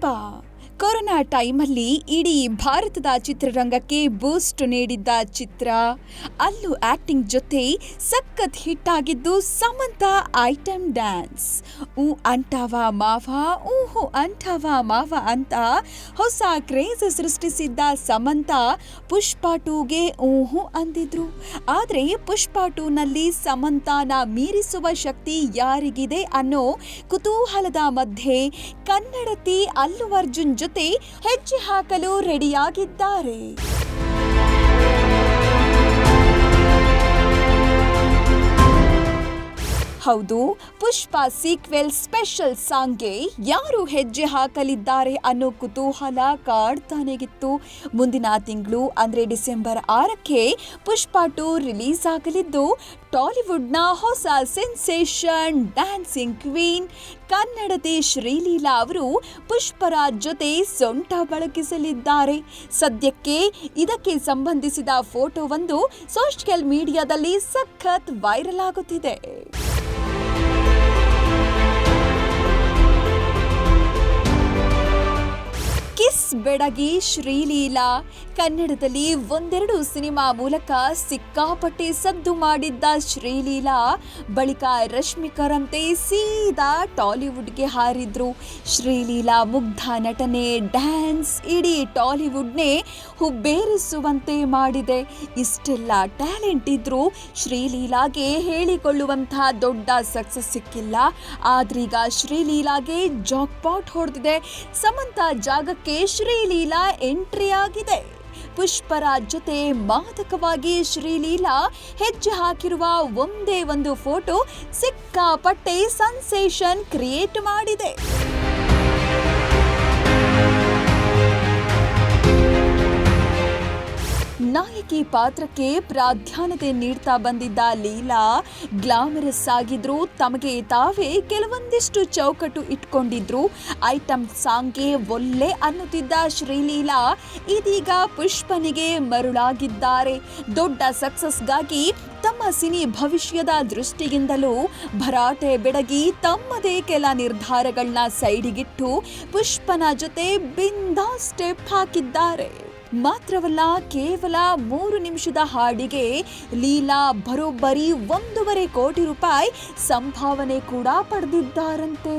吧。ಟೈಮಲ್ಲಿ ಇಡೀ ಭಾರತದ ಚಿತ್ರರಂಗಕ್ಕೆ ಬೂಸ್ಟ್ ನೀಡಿದ್ದ ಚಿತ್ರ. ಅಲ್ಲೂ ಆಕ್ಟಿಂಗ್ ಜೊತೆ ಸಖತ್ ಹಿಟ್ ಆಗಿದ್ದು ಸಮಂತ ಐಟಮ್ ಡ್ಯಾನ್ಸ್. ಊ ಅಂಟವ ಮಾವ, ಊಹು ಅಂಟವ ಮಾವ ಅಂತ ಹೊಸ ಕ್ರೇಜ್ ಸೃಷ್ಟಿಸಿದ್ದ ಸಮಂತ ಪುಷ್ಪ ಟೂಗೆ ಊಹು ಅಂದಿದ್ರು. ಆದರೆ ಪುಷ್ಪ ಟೂನಲ್ಲಿ ಸಮಂತಾನ ಮೀರಿಸುವ ಶಕ್ತಿ ಯಾರಿಗಿದೆ ಅನ್ನೋ ಕುತೂಹಲದ ಮಧ್ಯೆ ಕನ್ನಡತಿ ಅಲ್ಲು ಅರ್ಜುನ್ ಜೊತೆ ಹೆಜ್ಜೆ ಹಾಕಲು ರೆಡಿಯಾಗಿದ್ದಾರೆ ಹೌದು, ಪುಷ್ಪ ಸೀಕ್ವೆಲ್ ಸ್ಪೆಷಲ್ ಸಾಂಗ್ಗೆ ಯಾರು ಹೆಜ್ಜೆ ಹಾಕಲಿದ್ದಾರೆ ಅನ್ನೋ ಕುತೂಹಲ ಕಾಡ್ತಾನೆಗಿತ್ತು ಮುಂದಿನ ತಿಂಗಳು, ಅಂದ್ರೆ ಡಿಸೆಂಬರ್ ಆರಕ್ಕೆ ಪುಷ್ಪ ಟೂ ರಿಲೀಸ್ ಆಗಲಿದ್ದು, ಟಾಲಿವುಡ್ನ ಹೊಸ ಸೆನ್ಸೇಷನ್ ಡ್ಯಾನ್ಸಿಂಗ್ ಕ್ವೀನ್ ಕನ್ನಡತಿ ಶ್ರೀಲೀಲಾ ಅವರು ಪುಷ್ಪರ ಜೊತೆ ಸೊಂಟ ಬಳಕಿಸಲಿದ್ದಾರೆ. ಸದ್ಯಕ್ಕೆ ಇದಕ್ಕೆ ಸಂಬಂಧಿಸಿದ ಫೋಟೋವೊಂದು ಸೋಷಿಯಲ್ ಮೀಡಿಯಾದಲ್ಲಿ ಸಖತ್ ವೈರಲ್ ಆಗುತ್ತಿದೆ. ಬೆಡಗಿ ಶ್ರೀಲೀಲಾ ಕನ್ನಡದಲ್ಲಿ ಒಂದೆರಡು ಸಿನಿಮಾ ಮೂಲಕ ಸಿಕ್ಕಾಪಟ್ಟೆ ಸದ್ದು ಮಾಡಿದ್ದ ಶ್ರೀಲೀಲಾ. ಬಳಿಕ ರಶ್ಮಿಕರಂತೆ ಸೀದಾ ಟಾಲಿವುಡ್ಗೆ ಹಾರಿದ್ರು. ಶ್ರೀಲೀಲಾ ಮುಗ್ಧ ನಟನೆ, ಡ್ಯಾನ್ಸ್ ಇಡೀ ಟಾಲಿವುಡ್ನೇ ಹುಬ್ಬೇರಿಸುವಂತೆ ಮಾಡಿದೆ. ಇಷ್ಟೆಲ್ಲ ಟ್ಯಾಲೆಂಟ್ ಇದ್ರೂ ಶ್ರೀಲೀಲಾಗೆ ಹೇಳಿಕೊಳ್ಳುವಂತಹ ದೊಡ್ಡ ಸಕ್ಸಸ್ ಸಿಕ್ಕಿಲ್ಲ. ಆದ್ರೀಗ ಶ್ರೀಲೀಲಾಗೆ ಜಾಕ್ಪಾಟ್ ಹೊಡೆದಿದೆ. ಸಮಂತ ಜಾಗಕ್ಕೆ ಶ್ರೀಲೀಲಾ ಎಂಟ್ರಿ ಆಗಿದೆ. ಪುಷ್ಪರಾಜ್ ಜೊತೆ ಮಾದಕವಾಗಿ ಶ್ರೀಲೀಲಾ ಹೆಜ್ಜೆ ಹಾಕಿರುವ ಒಂದೇ ಒಂದು ಫೋಟೋ ಸಿಕ್ಕಾಪಟ್ಟೆ ಸನ್ಸೇಷನ್ ಕ್ರಿಯೇಟ್ ಮಾಡಿದೆ. ನಾಯಕಿ ಪಾತ್ರಕ್ಕೆ ಪ್ರಾಧಾನ್ಯತೆ ನೀಡ್ತಾ ಬಂದಿದ್ದ ಲೀಲಾ, ಗ್ಲಾಮರಸ್ ಆಗಿದ್ರು, ತಮಗೆ ತಾವೇ ಕೆಲವೊಂದಿಷ್ಟು ಚೌಕಟ್ಟು ಇಟ್ಕೊಂಡಿದ್ರು. ಐಟಮ್ ಸಾಂಗ್ಗೆ ಒಲ್ಲೆ ಅನ್ನುತ್ತಿದ್ದ ಶ್ರೀಲೀಲಾ ಇದೀಗ ಪುಷ್ಪನಿಗೆ ಮರುಳಾಗಿದ್ದಾರೆ. ದೊಡ್ಡ ಸಕ್ಸಸ್ಗಾಗಿ ತಮ್ಮ ಸಿನಿ ಭವಿಷ್ಯದ ದೃಷ್ಟಿಯಿಂದಲೂ ಭರಾಟೆ ಬೆಡಗಿ ತಮ್ಮದೇ ಕೆಲ ನಿರ್ಧಾರಗಳನ್ನ ಸೈಡಿಗಿಟ್ಟು ಪುಷ್ಪನ ಜೊತೆ ಬಿಂದಾ ಸ್ಟೆಪ್ ಹಾಕಿದ್ದಾರೆ. ಮಾತ್ರವಲ್ಲ ಕೇವಲ ಮೂರು ನಿಮಿಷದ ಹಾಡಿಗೆ ಲೀಲಾ ಬರೋಬ್ಬರಿ ಒಂದೂವರೆ ಕೋಟಿ ರೂಪಾಯಿ ಸಂಭಾವನೆ ಕೂಡ ಪಡೆದಿದ್ದಾರಂತೆ.